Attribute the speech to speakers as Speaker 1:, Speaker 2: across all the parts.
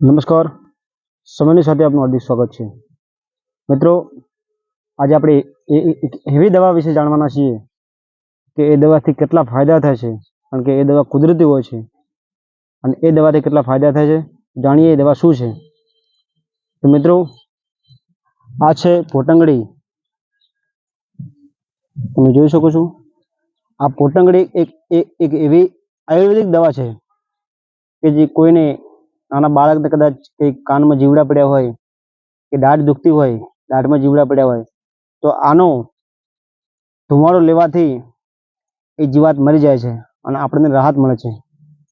Speaker 1: નમસ્કાર. સમયની સાથે આપનું હાર્દિક સ્વાગત છે. મિત્રો, આજે આપણે એવી દવા વિશે જાણવાના છીએ કે એ દવાથી કેટલા ફાયદા થાય છે, કારણ કે એ દવા કુદરતી હોય છે. અને એ દવાથી કેટલા ફાયદા થાય છે, જાણીએ એ દવા શું છે. તો મિત્રો, આ છે પોટંગડી. તમે જોઈ શકો છો, આ પોટંગડી એક એક એક એવી આયુર્વેદિક દવા છે કે જે કોઈને નાના બાળકને કદાચ કંઈક કાનમાં જીવડા પડ્યા હોય, કે દાઢ દુખતી હોય, દાઢમાં જીવડા પડ્યા હોય, તો આનો ધુમાડો લેવાથી એ જીવાત મરી જાય છે અને આપણને રાહત મળે છે.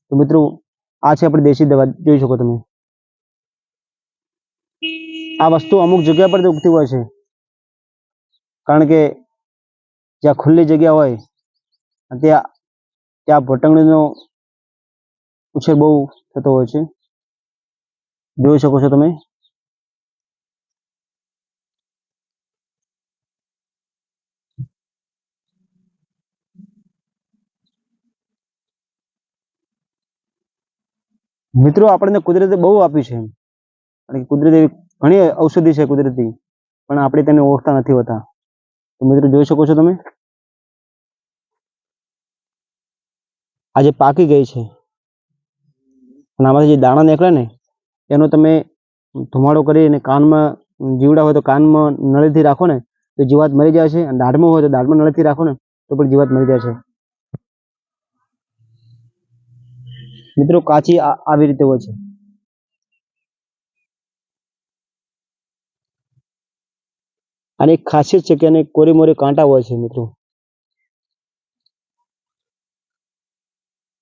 Speaker 1: તો મિત્રો, આ છે આપણી દેશી દવા, જોઈ શકો તમે. આ વસ્તુ અમુક જગ્યા પર ઉગતી હોય છે. કારણ કે જ્યાં ખુલ્લી જગ્યા હોય, ત્યાં ત્યાં પતંગડીનો ઉછેર બહુ થતો હોય છે. જોઈ શકો છો તમે. મિત્રો, આપણને કુદરતે બહુ આપ્યું છે. અને કુદરતી ઘણી ઔષધિ છે કુદરતી, પણ આપણે તેને ઓળખતા નથી હોતા. તો મિત્રો, જોઈ શકો છો તમે? આજે પાકી ગઈ છે. અને આમાંથી જે દાણા નીકળે ને એનો તમે ધુમાડો કરી અને કાનમાં જીવડા હોય તો કાનમાં નળીથી રાખો ને, તો જીવાત મરી જાય છે. અને દાઢમાં હોય તો દાઢમાં નળીથી રાખો ને, તો પણ જીવાત મરી જાય છે. મિત્રો, કાચી આવી રીતે હોય છે. એક ખાસિયત છે કે એને કોરી મોરી કાંટા હોય છે, મિત્રો.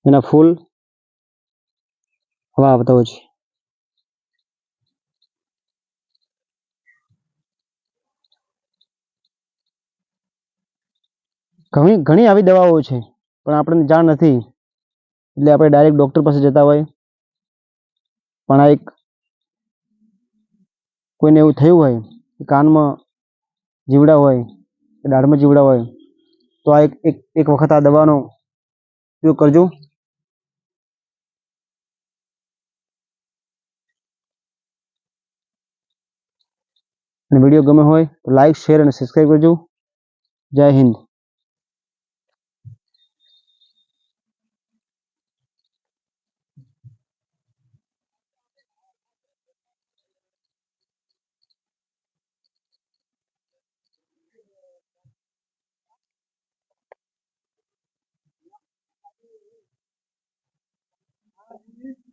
Speaker 1: એના ફૂલ હવા આવતા હોય છે. ઘણી ઘણી આવી દવાઓ છે, પણ આપણને જાણ નથી. એટલે આપણે ડાયરેક્ટ ડૉક્ટર પાસે જતા હોય. પણ આ એક કોઈને એવું થયું હોય, કે કાનમાં જીવડા હોય, કે દાઢમાં જીવડા હોય, તો આ એક એક એક વખત આ દવાનો ઉપયોગ કરજો. અને વીડિયો ગમે હોય તો લાઈક, શેર અને સબસ્ક્રાઈબ કરજો. જય હિન્દ. 嗯。